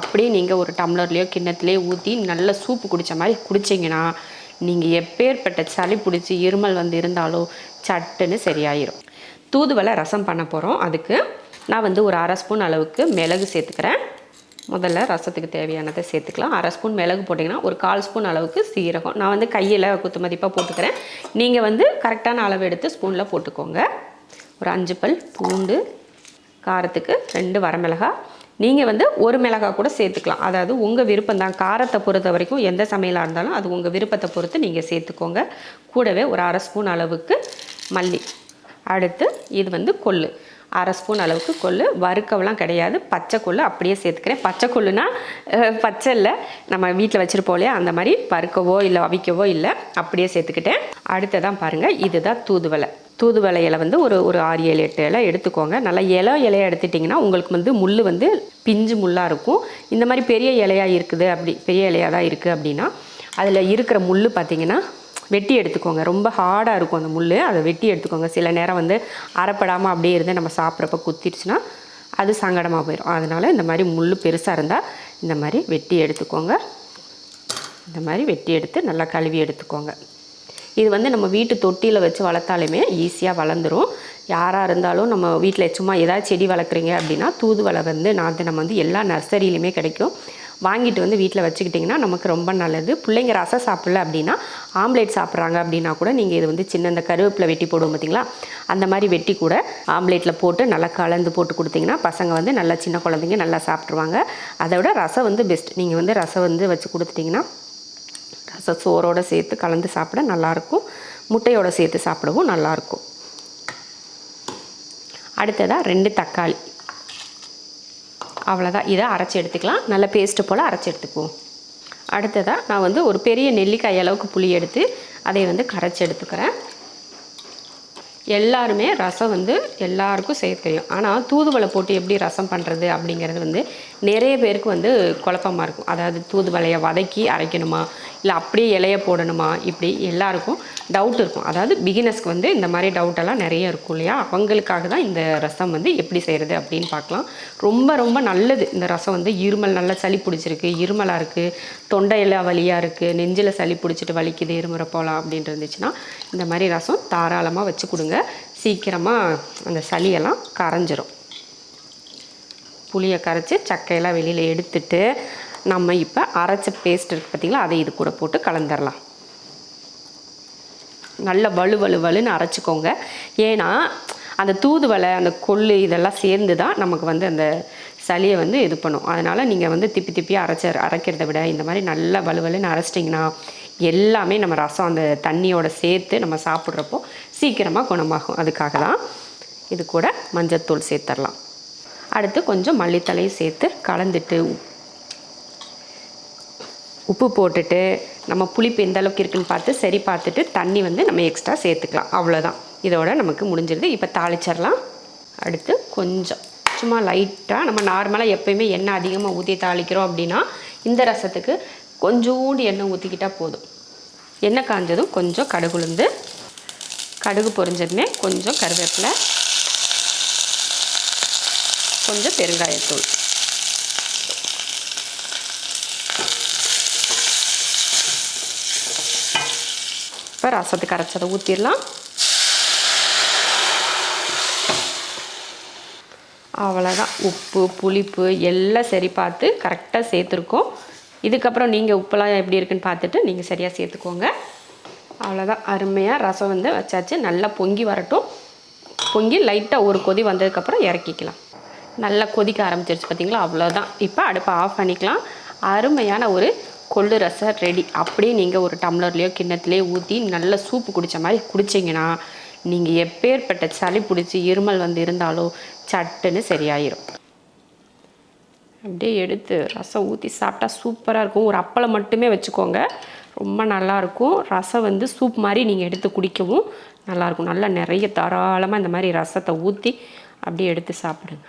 அப்படியே நீங்கள் ஒரு டம்ளர்லேயோ கிண்ணத்துலேயோ ஊற்றி நல்ல சூப்பு குடித்த மாதிரி குடிச்சிங்கன்னா நீங்கள் எப்பேற்பட்ட சளி பிடிச்சி இருமல் வந்து இருந்தாலோ சட்டுன்னு சரியாயிரும். தூதுவளை ரசம் பண்ண போகிறோம் அதுக்கு நான் வந்து ஒரு அரை ஸ்பூன் அளவுக்கு மிளகு சேர்த்துக்கிறேன். முதல்ல ரசத்துக்கு தேவையானதை சேர்த்துக்கலாம். அரை ஸ்பூன் மிளகு போட்டிங்கன்னா ஒரு கால் ஸ்பூன் அளவுக்கு சீரகம். நான் வந்து கையில் குத்து மதிப்பாக போட்டுக்கிறேன். நீங்கள் வந்து கரெக்டான அளவு எடுத்து ஸ்பூனில் போட்டுக்கோங்க. ஒரு அஞ்சு பல் பூண்டு காரத்துக்கு ரெண்டு வரமிளகாய் நீங்கள் வந்து ஒரு மிளகாய் கூட சேர்த்துக்கலாம். அதாவது உங்கள் விருப்பம் தான். காரத்தை பொறுத்த வரைக்கும் எந்த சமையலாக இருந்தாலும் அது உங்கள் விருப்பத்தை பொறுத்து நீங்கள் சேர்த்துக்கோங்க. கூடவே ஒரு அரை ஸ்பூன் அளவுக்கு மல்லி. அடுத்து இது வந்து கொள்ளு. அரை ஸ்பூன் அளவுக்கு கொள்ளு. வறுக்கவெல்லாம் கிடையாது. பச்சை கொள்ளு அப்படியே சேர்த்துக்கிறேன். பச்சை கொள்ளுனா பச்சை இல்லை. நம்ம வீட்டில் வச்சுருப்போம் இல்லையா? அந்த மாதிரி வறுக்கவோ இல்லை அவிக்கவோ இல்லை. அப்படியே சேர்த்துக்கிட்டேன். அடுத்ததான் பாருங்கள் இதுதான் தூதுவளை. தூதுவலை இலை வந்து ஒரு ஒரு ஆறு ஏழு எட்டு இலை எடுத்துக்கோங்க. நல்லா இலை இலையை எடுத்துட்டிங்கன்னா உங்களுக்கு வந்து முள் வந்து பிஞ்சு முள்ளாக இருக்கும். இந்த மாதிரி பெரிய இலையாக இருக்குது அப்படி பெரிய இலையாக தான் இருக்குது அப்படின்னா அதில் இருக்கிற முள் பார்த்திங்கன்னா வெட்டி எடுத்துக்கோங்க. ரொம்ப ஹார்டாக இருக்கும் அந்த முள் அதை வெட்டி எடுத்துக்கோங்க. சில நேரம் வந்து அரைப்படாமல் அப்படியே இருந்து நம்ம சாப்பிட்றப்ப குத்திடுச்சுன்னா அது சங்கடமாக போயிடும் அதனால் இந்த மாதிரி முள் பெருசாக இருந்தால் இந்த மாதிரி வெட்டி எடுத்துக்கோங்க. இந்த மாதிரி வெட்டி எடுத்து நல்லா கழுவி எடுத்துக்கோங்க. இது வந்து நம்ம வீட்டு தொட்டியில் வச்சு வளர்த்தாலுமே ஈஸியாக வளர்ந்துடும் யாராக இருந்தாலும் நம்ம வீட்டில் சும்மா ஏதாவது செடி வளர்க்குறீங்க அப்படின்னா தூதுவளை வந்து நான் நம்ம வந்து எல்லா நர்சரியிலுமே கிடைக்கும். வாங்கிட்டு வந்து வீட்டில் வச்சுக்கிட்டிங்கன்னா நமக்கு ரொம்ப நல்லது. பிள்ளைங்க ரசம் சாப்பிடல அப்படின்னா ஆம்லேட் சாப்பிட்றாங்க அப்படின்னா கூட நீங்கள் இது வந்து சின்ன இந்த கருவேப்பிலை வெட்டி போடுவோம் பார்த்தீங்களா அந்த மாதிரி வெட்டி கூட ஆம்லேட்டில் போட்டு நல்லா கலந்து போட்டு கொடுத்தீங்கன்னா பசங்க வந்து நல்லா சின்ன குழந்தைங்க நல்லா சாப்பிட்ருவாங்க அதை விட ரசம் வந்து பெஸ்ட் நீங்கள் வந்து ரசம் வந்து வச்சு கொடுத்துட்டிங்கன்னா ரசம் சோறோடு சேர்த்து கலந்து சாப்பிட நல்லாயிருக்கும். முட்டையோட சேர்த்து சாப்பிடவும் நல்லாயிருக்கும். அடுத்ததாக ரெண்டு தக்காளி. அவ்வளோதான் இதை அரைச்சி எடுத்துக்கலாம். நல்ல பேஸ்ட்டு போல் அரைச்சி எடுத்துக்குவோம். அடுத்ததாக நான் வந்து ஒரு பெரிய நெல்லிக்காய் அளவுக்கு புளி எடுத்து அதை வந்து கரைச்சி எடுத்துக்கிறேன். எல்லாருமே ரசம் வந்து எல்லாருக்கும் செய்ய தெரியும். ஆனால் தூதுவளை போட்டு எப்படி ரசம் பண்ணுறது அப்படிங்கிறது வந்து நிறைய பேருக்கு வந்து குழப்பமாக இருக்கும். அதாவது தூதுவளையை வதக்கி அரைக்கணுமா? இல்லை அப்படியே இலைய போடணுமா? இப்படி எல்லாருக்கும் டவுட் இருக்கும். அதாவது பிகினஸ்க்கு வந்து இந்த மாதிரி டவுட்டெல்லாம் நிறைய இருக்கும் இல்லையா? அவங்களுக்காக தான் இந்த ரசம் வந்து எப்படி செய்கிறது அப்படின்னு பார்க்கலாம். ரொம்ப ரொம்ப நல்லது. இந்த ரசம் வந்து இருமல் நல்லா சளி பிடிச்சிருக்கு இருமலாக இருக்குது தொண்டையில் வலியாக இருக்குது நெஞ்சில் சளி பிடிச்சிட்டு வலிக்குது இருமுறை போகலாம் அப்படின்ட்டு இருந்துச்சுன்னா இந்த மாதிரி ரசம் தாராளமாக வச்சு கொடுங்க. சீக்கிரமாக அந்த சளியெல்லாம் கரைஞ்சிரும். புளியை கரைச்சி சக்கையெல்லாம் வெளியில் எடுத்துட்டு நம்ம இப்போ அரைச்ச பேஸ்ட் இருக்குது பார்த்தீங்களா அதை இது கூட போட்டு கலந்துடலாம் நல்ல வலு வலு வலுன்னு அரைச்சிக்கோங்க. ஏன்னா அந்த தூதுவளை அந்த கொள்ளு இதெல்லாம் சேர்ந்து தான் நமக்கு வந்து அந்த சளியை வந்து இது பண்ணும். அதனால் நீங்கள் வந்து திப்பி திப்பி அரைச்ச அரைக்கிறத விட இந்த மாதிரி நல்லா வலுவலுன்னு அரைச்சிட்டிங்கன்னா எல்லாமே நம்ம ரசம் அந்த தண்ணியோட சேர்த்து நம்ம சாப்பிட்றப்போ சீக்கிரமாக குணமாகும். அதுக்காக தான் இது கூட மஞ்சத்தூள் சேர்த்துடலாம் அடுத்து கொஞ்சம் மல்லித்தலையும் சேர்த்து கலந்துட்டு உப்பு போட்டுட்டு நம்ம புளிப்பு எந்த அளவுக்கு இருக்குன்னு பார்த்து சரி பார்த்துட்டு தண்ணி வந்து நம்ம எக்ஸ்ட்ரா சேர்த்துக்கலாம். அவ்வளோதான் இதோட நமக்கு முடிஞ்சிருது. இப்போ தாளிச்சிடலாம் அடுத்து கொஞ்சம் சும்மா லைட்டாக நம்ம நார்மலாக எப்பயுமே எண்ணெய் அதிகமாக ஊற்றி தாளிக்கிறோம் அப்படின்னா இந்த ரசத்துக்கு கொஞ்சோண்டு எண்ணெய் ஊற்றிக்கிட்டால் போதும். எண்ணெய் காஞ்சதும் கொஞ்சம் கடுகுளுந்து கடுகு பொரிஞ்சதுமே கொஞ்சம் கருவேப்பிலை கொஞ்சம் பெருங்காயத்தூள் இப்போ ரசத்துக்கு அரைச்சதை ஊற்றிடலாம் அவ்வளோதான் உப்பு புளிப்பு எல்லாம் சரி பார்த்து கரெக்டாக சேர்த்துருக்கோம். இதுக்கப்புறம் நீங்கள் உப்பெல்லாம் எப்படி இருக்குன்னு பார்த்துட்டு நீங்கள் சரியாக சேர்த்துக்கோங்க. அவ்வளோதான் அருமையாக ரசம் வந்து வச்சாச்சு. நல்லா பொங்கி வரட்டும். பொங்கி லைட்டாக ஒரு கொதி வந்ததுக்கப்புறம் இறக்கிக்கலாம். நல்லா கொதிக்க ஆரம்பிச்சிருச்சு பார்த்தீங்களா அவ்வளோதான் இப்போ அடுப்பை ஆஃப் பண்ணிக்கலாம். அருமையான ஒரு கொள்ளு ரசம் ரெடி. அப்படியே நீங்கள் ஒரு டம்ளர்லேயோ கிண்ணத்துலேயோ ஊற்றி நல்ல சூப்பு குடித்த மாதிரி குடிச்சிங்கன்னா நீங்கள் எப்பேற்பட்ட சளி பிடிச்சி இருமல் வந்து இருந்தாலும் சட்டுன்னு சரியாயிரும். அப்படியே எடுத்து ரசம் ஊற்றி சாப்பிட்டா சூப்பராக இருக்கும். ஒரு அப்பளம் மட்டுமே வச்சுக்கோங்க. ரொம்ப நல்லாயிருக்கும் ரசம் வந்து சூப் மாதிரி நீங்கள் எடுத்து குடிக்கவும் நல்லாயிருக்கும் நல்லா நிறைய தாராளமாக இந்த மாதிரி ரசத்தை ஊற்றி அப்படியே எடுத்து சாப்பிடுங்க.